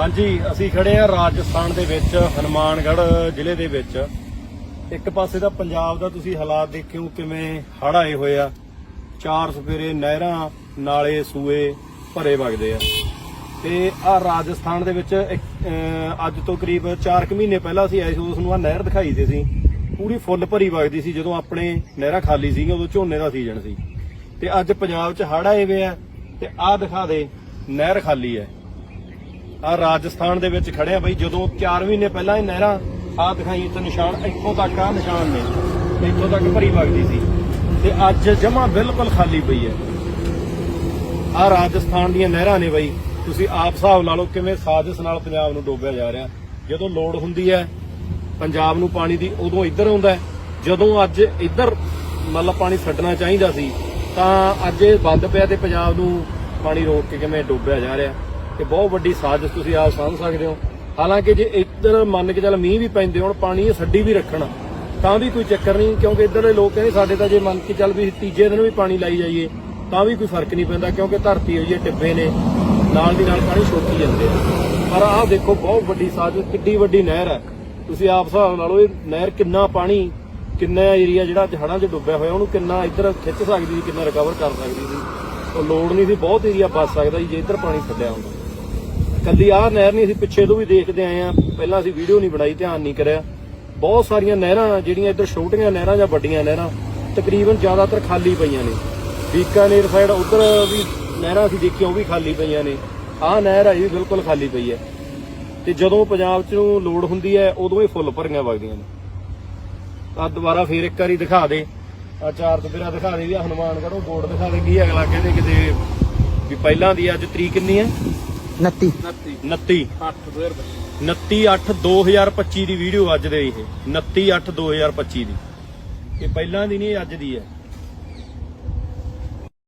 ਹਾਂਜੀ ਅਸੀਂ ਖੜੇ ਆ ਰਾਜਸਥਾਨ ਦੇ ਵਿੱਚ ਹਨੂਮਾਨਗੜ੍ਹ ਜ਼ਿਲ੍ਹੇ ਦੇ ਵਿੱਚ। ਇੱਕ ਪਾਸੇ ਦਾ ਪੰਜਾਬ ਦਾ ਤੁਸੀਂ ਹਾਲਾਤ ਦੇਖਿਓ ਕਿਵੇਂ ਹੜ੍ਹ ਆਏ ਹੋਏ ਆ। ਚਾਰ ਸਵੇਰੇ ਨਹਿਰਾਂ ਨਾਲੇ ਸੂਏ ਭਰੇ ਵਗਦੇ ਆ। ਤੇ ਆ ਰਾਜਸਥਾਨ ਦੇ ਵਿੱਚ ਇੱਕ, ਅੱਜ ਤੋਂ ਕਰੀਬ 4 ਕੁ ਮਹੀਨੇ ਪਹਿਲਾਂ ਅਸੀਂ ਆਏ ਸੀ ਉਸ ਨੂੰ ਆ ਨਹਿਰ ਦਿਖਾਈ ਦੇ ਸੀ। ਪੂਰੀ ਫੁੱਲ ਭਰੀ ਵਗਦੀ ਸੀ ਜਦੋਂ ਆਪਣੇ ਨਹਿਰਾਂ ਖਾਲੀ ਸੀ ਉਦੋਂ ਝੋਨੇ ਦਾ ਸੀਜ਼ਨ ਸੀ। ਤੇ ਅੱਜ ਪੰਜਾਬ 'ਚ ਹੜ੍ਹ ਆਏ ਵੇ ਆ ਤੇ ਆਹ ਦਿਖਾ ਦੇ ਨਹਿਰ ਖਾਲੀ ਹੈ। ਆ ਰਾਜਸਥਾਨ ਦੇ ਵਿੱਚ ਖੜੇ ਆ ਬਈ, ਜਦੋਂ 4 ਮਹੀਨੇ ਪਹਿਲਾਂ ਇਹ ਨਹਿਰਾਂ ਆ ਦਿਖਾਈ ਤੇ ਨਿਸ਼ਾਨ ਇੱਥੋਂ ਤੱਕ ਆ ਨਿਸ਼ਾਨ ਨੇ ਇੱਥੋਂ ਤੱਕ ਭਰੀ ਵਗਦੀ ਸੀ। ਤੇ ਅੱਜ ਜਮਾ ਬਿਲਕੁਲ ਖਾਲੀ ਪਈ ਹੈ। ਆ ਰਾਜਸਥਾਨ ਦੀਆਂ ਨਹਿਰਾਂ ਨੇ ਬਈ, ਤੁਸੀਂ ਆਪ ਹਿਸਾਬ ਲਾ ਲਓ ਕਿਵੇਂ ਸਾਜ਼ਿਸ਼ ਨਾਲ ਪੰਜਾਬ ਨੂੰ ਡੋਬਿਆ ਜਾ ਰਿਹਾ। ਜਦੋਂ ਲੋੜ ਹੁੰਦੀ ਹੈ, ਪੰਜਾਬ ਨੂੰ ਪਾਣੀ ਦੀ ਉਦੋਂ ਇੱਧਰ ਆਉਂਦਾ ਜਦੋਂ ਅੱਜ ਇੱਧਰ ਮਤਲਬ ਪਾਣੀ ਛੱਡਣਾ ਚਾਹੀਦਾ ਸੀ, ਤਾਂ ਅੱਜ ਇਹ ਬੰਦ ਪਿਆ ਤੇ ਪੰਜਾਬ ਨੂੰ ਪਾਣੀ ਰੋਕ ਕੇ ਕਿਵੇਂ ਡੋਬਿਆ ਜਾ ਰਿਹਾ। ਤੇ ਬਹੁਤ ਵੱਡੀ ਸਾਜ਼ਿਸ਼ ਤੁਸੀਂ ਆਪ ਸਮਝ ਸਕਦੇ ਹੋ। ਹਾਲਾਂਕਿ ਜੇ ਇੱਧਰ ਮੰਨ ਕੇ ਚੱਲ ਮੀਂਹ ਵੀ ਪੈਂਦੇ ਹੋਣ, ਪਾਣੀ ਇਹ ਛੱਡੀ ਵੀ ਰੱਖਣ, ਤਾਂ ਵੀ ਕੋਈ ਚੱਕਰ ਨਹੀਂ, ਕਿਉਂਕਿ ਇੱਧਰ ਦੇ ਲੋਕ ਕਹਿੰਦੇ ਸਾਡੇ ਤਾਂ ਜੇ ਮੰਨ ਕੇ ਚੱਲ ਵੀ ਤੀਜੇ ਦਿਨ ਵੀ ਪਾਣੀ ਲਾਈ ਜਾਈਏ, ਤਾਂ ਵੀ ਕੋਈ ਫ਼ਰਕ ਨਹੀਂ ਪੈਂਦਾ, ਕਿਉਂਕਿ ਧਰਤੀ ਹੋਈ ਹੈ ਟਿੱਬੇ ਨੇ, ਨਾਲ ਦੀ ਨਾਲ ਪਾਣੀ ਸੋਕੀ ਜਾਂਦੇ ਆ। ਪਰ ਆਹ ਦੇਖੋ, ਬਹੁਤ ਵੱਡੀ ਸਾਜ਼ਿਸ਼, ਕਿੱਡੀ ਵੱਡੀ ਨਹਿਰ ਹੈ ਤੁਸੀਂ ਆਪ ਹਿਸਾਬ ਲਾ ਲਓ, ਇਹ ਨਹਿਰ ਕਿੰਨਾ ਪਾਣੀ, ਕਿੰਨਾ ਏਰੀਆ ਜਿਹੜਾ ਅੱਜ ਹੜ੍ਹਾਂ 'ਚ ਡੁੱਬਿਆ ਹੋਇਆ, ਉਹਨੂੰ ਕਿੰਨਾ ਇੱਧਰ ਖਿੱਚ ਸਕਦੀ ਸੀ, ਕਿੰਨਾ ਰਿਕਵਰ ਕਰ ਸਕਦੀ ਸੀ। ਉਹ ਲੋੜ ਨਹੀਂ ਸੀ, ਬਹੁਤ ਏਰੀਆ ਬਚ ਸਕਦਾ ਸੀ, ਜੇ ਇੱਧਰ ਪਾਣੀ ਛੱਡਿਆ ਹੁੰਦਾ। ਕੱਲੀ ਆਹ ਨਹਿਰ ਨਹੀਂ, ਅਸੀਂ ਪਿੱਛੇ ਤੋਂ ਵੀ ਦੇਖਦੇ ਆਏ ਆ ਪਹਿਲਾਂ ਅਸੀਂ ਵੀਡੀਓ ਨਹੀਂ ਬਣਾਈ, ਧਿਆਨ ਨਹੀਂ ਕਰਿਆ। ਬਹੁਤ ਸਾਰੀਆਂ ਨਹਿਰਾਂ ਜਿਹੜੀਆਂ ਇੱਧਰ ਛੋਟੀਆਂ ਨਹਿਰਾਂ ਜਾਂ ਵੱਡੀਆਂ ਨਹਿਰਾਂ, ਤਕਰੀਬਨ ਜ਼ਿਆਦਾਤਰ ਖਾਲੀ ਪਈਆਂ ਨੇ। ਬੀਕਾਨੇਰ ਸਾਈਡ ਉਧਰ ਵੀ ਨਹਿਰਾਂ ਅਸੀਂ ਦੇਖੀਆਂ, ਉਹ ਵੀ ਖਾਲੀ ਪਈਆਂ ਨੇ। ਆਹ ਨਹਿਰ ਹੈ ਇਹ ਬਿਲਕੁਲ ਖਾਲੀ ਪਈ ਹੈ। ਤੇ ਜਦੋਂ ਪੰਜਾਬ 'ਚ ਨੂੰ ਲੋੜ ਹੁੰਦੀ ਹੈ, ਉਦੋਂ ਇਹ ਫੁੱਲ ਭਰੀਆਂ ਵਗਦੀਆਂ ਨੇ। ਆ ਦੁਬਾਰਾ ਫੇਰ ਇੱਕ ਵਾਰੀ ਦਿਖਾ ਦੇ। ਆ ਚਾਰ ਚਪੇਰਾ ਦਿਖਾ ਦੇ ਵੀ ਆਹ ਹਨੂਮਾਨਗੜ੍ਹੋਂ ਬੋਰਡ ਦਿਖਾ ਦੇ, ਕੀ ਅਗਲਾ ਕਹਿੰਦੇ ਕਿਤੇ ਵੀ ਪਹਿਲਾਂ ਦੀ ਅੱਜ ਤਰੀਕ ਕਿੰਨੀ ਹੈ? 29 29 29 8 2025 ਦੀ ਵੀਡੀਓ ਅੱਜ ਦੇ ਇਹ। 29 8 2025 ਦੀ। ਇਹ ਪਹਿਲਾਂ ਦੀ ਨਹੀਂ ਅੱਜ ਦੀ ਹੈ।